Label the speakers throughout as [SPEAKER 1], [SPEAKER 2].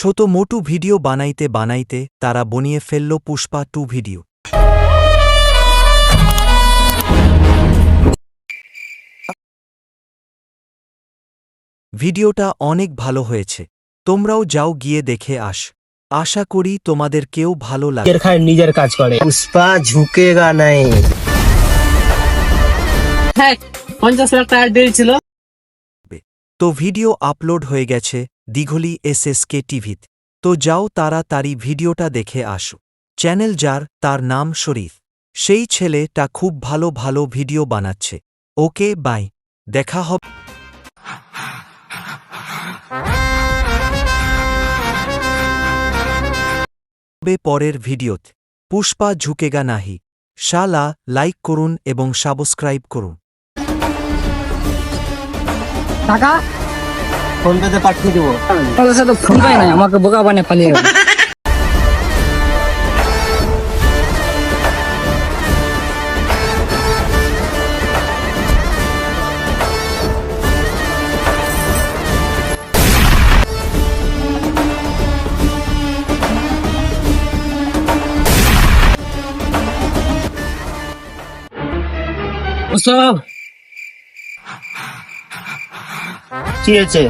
[SPEAKER 1] ছোট মোটু ভিডিও বানাইতে বানাইতে তারা বনিয়ে ফেলল পুষ্পা টু ভিডিও। ভিডিওটা অনেক ভালো হয়েছে। তোমরাও যাও গিয়ে দেখে আস। আশা করি তোমাদের কেউ ভালো লাগে
[SPEAKER 2] নিজের কাজ করে।
[SPEAKER 3] পুষ্পা ঝুঁকেগা নাই।
[SPEAKER 2] হ্যাঁ পঞ্চাশ লাখ টাকা ডিল ছিল।
[SPEAKER 1] তো ভিডিও আপলোড হয়ে গেছে দিঘলি এসএসকে টিভিত। তো যাও তাড়াতাড়ি ভিডিওটা দেখে আসো। চ্যানেল যার, তার নাম শরীফ। সেই ছেলেটা খুব ভালো ভালো ভিডিও বানাচ্ছে। Okay, bye. দেখা হবে পরের ভিডিওত। পুষ্পা ঝুঁকেগা নাহি। শালা, লাইক করুন এবং সাবস্ক্রাইব করুন।
[SPEAKER 2] টাকা?
[SPEAKER 3] ফোন পেতে পাঠিয়ে দেবো।
[SPEAKER 2] তাহলে সে ফোন পাই নাই আমাকে বোকা বানিয়ে পালিয়ে গেল What's up?
[SPEAKER 3] কি হয়েছে?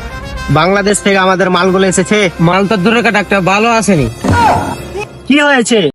[SPEAKER 3] বাংলাদেশ থেকে আমাদের মালগুলো এসেছে?
[SPEAKER 2] মাল তো দূরে কাটা একটা ভালো আসেনি।
[SPEAKER 3] কি হয়েছে?